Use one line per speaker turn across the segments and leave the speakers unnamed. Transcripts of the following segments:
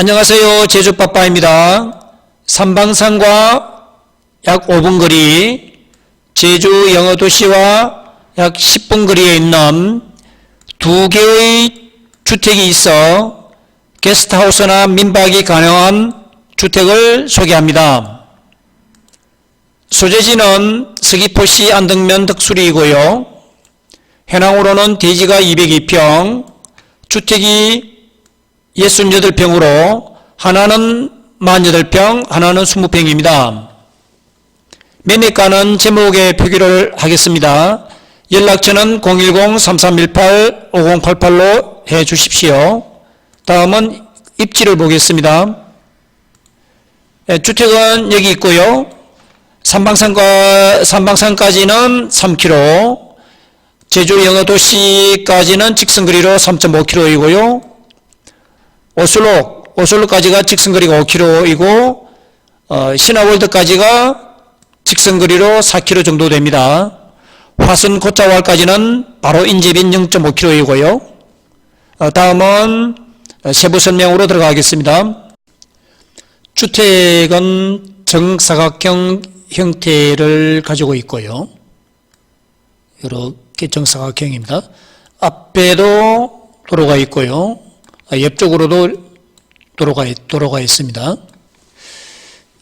안녕하세요. 제주빠빠입니다. 삼방산과 약 5분 거리, 제주 영어도시와 약 10분 거리에 있는 두 개의 주택이 있어 게스트하우스나 민박이 가능한 주택을 소개합니다. 소재지는 서귀포시 안덕면 덕수리이고요. 해낭으로는 대지가 202평, 주택이 68 평으로 하나는 48평, 하나는 20평입니다. 매매가는 제목에 표기를 하겠습니다. 연락처는 010-3318-5088로 해 주십시오. 다음은 입지를 보겠습니다. 예, 주택은 여기 있고요. 삼방산과, 삼방산까지는 3km, 제주 영어도시까지는 직선거리로 3.5km이고요. 오슬로, 오슬로까지가 직선거리가 5km이고, 어, 신화월드까지가 직선거리로 4km 정도 됩니다. 화순 고차왈까지는 바로 인접인 0.5km이고요. 어, 다음은 세부 설명으로 들어가겠습니다. 주택은 정사각형 형태를 가지고 있고요. 이렇게 정사각형입니다. 앞에도 도로가 있고요. 아, 옆쪽으로도 도로가, 있- 도로가 있습니다.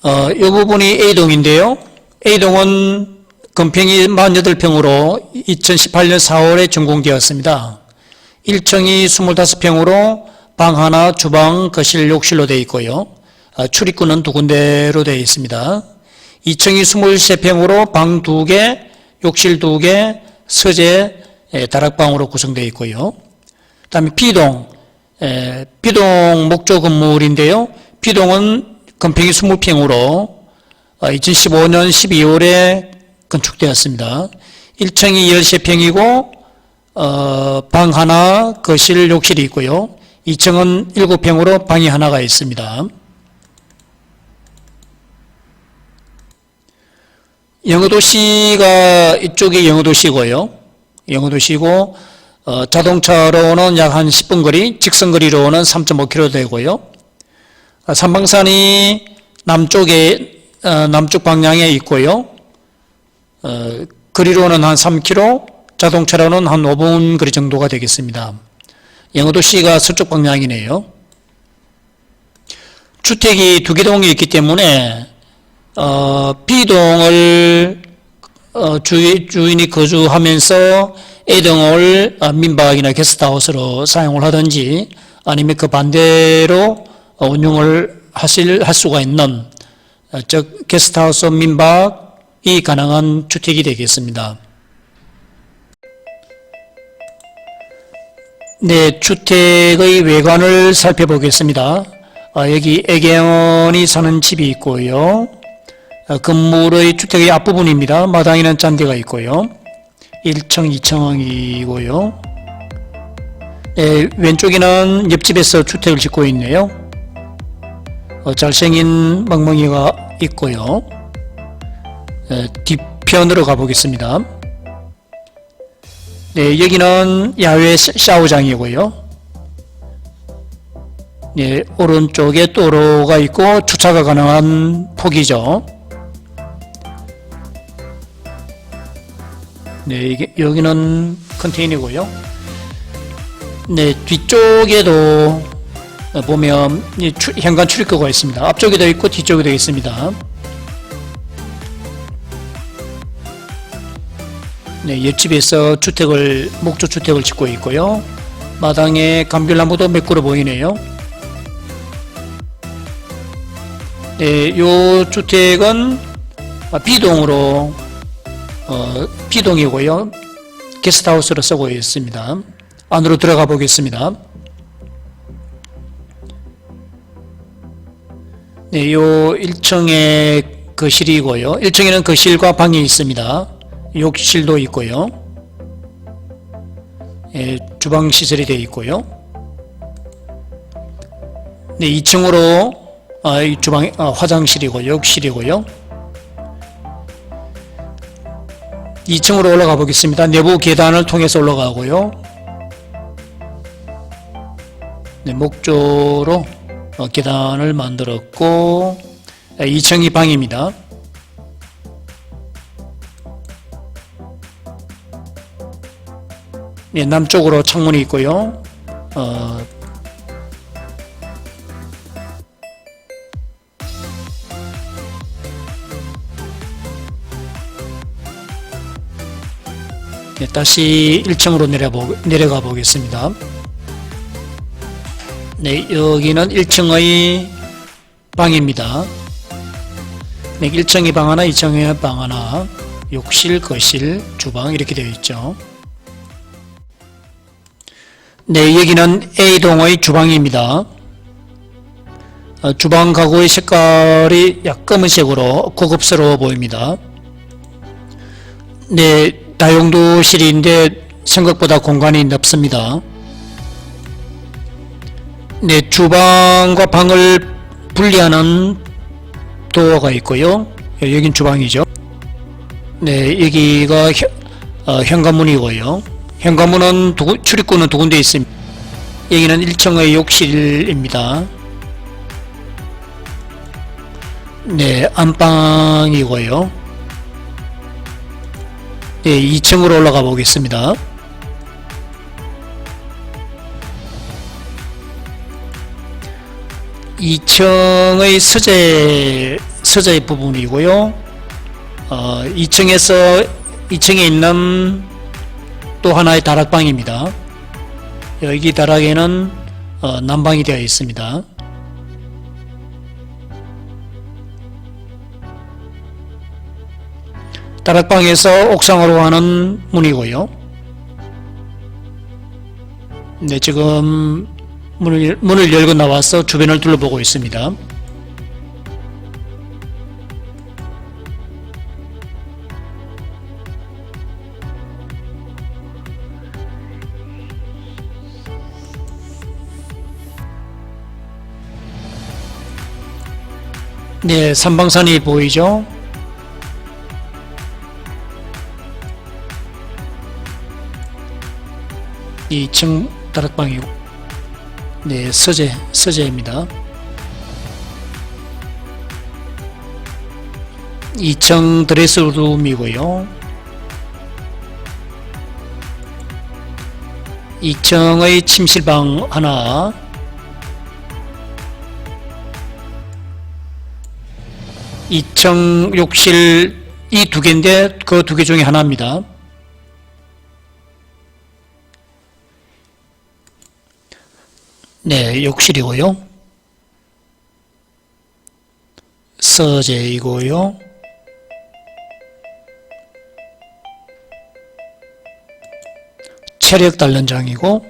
어, 이 부분이 A동인데요. A동은 건평이 48평으로 2018년 4월에 준공되었습니다. 1층이 25평으로 방 하나, 주방, 거실, 욕실로 되어 있고요. 아, 출입구는 두 군데로 되어 있습니다. 2층이 23평으로 방 2개, 욕실 2개, 서재, 에, 다락방으로 구성되어 있고요. 그 다음에 B동, 에, B동 목조 건물인데요. B동은 건평이 20평으로 2015년 12월에 건축되었습니다. 1층이 13평이고 어, 방 하나, 거실, 욕실이 있고요. 2층은 7평으로 방이 하나가 있습니다. 영어도시가 이쪽이 영어도시고요. 영어도시고 어, 자동차로는 약 한 10분 거리, 직선 거리로는 3.5km 되고요. 아, 삼방산이 남쪽에 어, 남쪽 방향에 있고요. 어, 거리로는 한 3km, 자동차로는 한 5분 거리 정도가 되겠습니다. 영어도시가 서쪽 방향이네요. 주택이 두 개 동이 있기 때문에 어, B동을 어, 주인, 주인이 거주하면서 A동을 어, 민박이나 게스트하우스로 사용을 하든지 아니면 그 반대로 어, 운영을 하실, 할 수가 있는 어, 즉 게스트하우스 민박이 가능한 주택이 되겠습니다. 네, 주택의 외관을 살펴보겠습니다. 아, 여기 애경원이 사는 집이 있고요. 아, 건물의 주택의 앞부분입니다. 마당에는 잔디가 있고요. 1층, 2층이고요. 네, 왼쪽에는 옆집에서 주택을 짓고 있네요. 어, 잘생긴 멍멍이가 있고요. 네, 뒤편으로 가보겠습니다. 네, 여기는 야외 샤- 샤워장이고요. 네, 오른쪽에 도로가 있고 주차가 가능한 폭이죠. 네, 이게 여기는 컨테이너고요. 네, 뒤쪽에도 보면 이 출- 현관 출입구가 있습니다. 앞쪽에도 있고 뒤쪽에도 있습니다. 네, 옆집에서 주택을 목조 주택을 짓고 있고요. 마당에 감귤나무도 몇 그루 보이네요. 네, 요 주택은 아, B동으로 어, B동이고요. 게스트하우스로 쓰고 있습니다. 안으로 들어가 보겠습니다. 네, 요 1층에 거실이고요. 1층에는 거실과 방이 있습니다. 욕실도 있고요. 예, 주방 시설이 되어 있고요. 네, 2층으로 아, 이 주방 아, 화장실이고 욕실이고요. 2층으로 올라가 보겠습니다. 내부 계단을 통해서 올라가고요. 네, 목조로 어, 계단을 만들었고 2층이 방입니다. 네, 남쪽으로 창문이 있고요. 어, 네, 다시 1층으로 내려보, 내려가 보겠습니다. 네, 여기는 1층의 방입니다. 네, 1층의 방 하나, 2층의 방 하나, 욕실, 거실, 주방 이렇게 되어 있죠. 네, 여기는 A동의 주방입니다. 어, 주방 가구의 색깔이 약 검은색으로 고급스러워 보입니다. 네, 다용도실인데 생각보다 공간이 넓습니다. 네, 주방과 방을 분리하는 도어가 있고요. 예, 여긴 주방이죠. 네, 여기가 현, 어, 현관문이고요. 현관문은 두, 군- 출입구는 두 군데 있습니다. 여기는 1층의 욕실입니다. 네, 안방이고요. 네, 2층으로 올라가 보겠습니다. 이층의 서재 서재 부분이고요. 어, 2층에서 2층에 있는 또 하나의 다락방입니다. 여기 다락에는 어, 난방이 되어 있습니다. 다락방에서 옥상으로 가는 문이고요. 네, 지금 문을, 문을 열고 나와서 주변을 둘러보고 있습니다. 네, 삼방산이 보이죠? 이층 다락방이고, 네, 서재, 서재입니다. 2층 드레스룸이고요. 2층의 침실방 하나, 2층 욕실 이 두 개인데 그 두 개 중에 하나입니다. 네, 욕실이고요. 서재이고요. 체력 단련장이고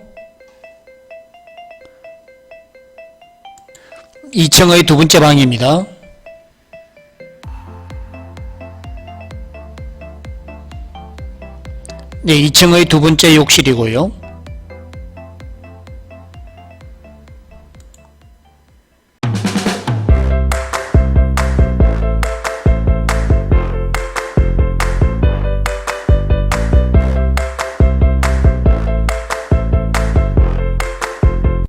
2층의 두 번째 방입니다. 네, 2층의 두 번째 욕실이고요.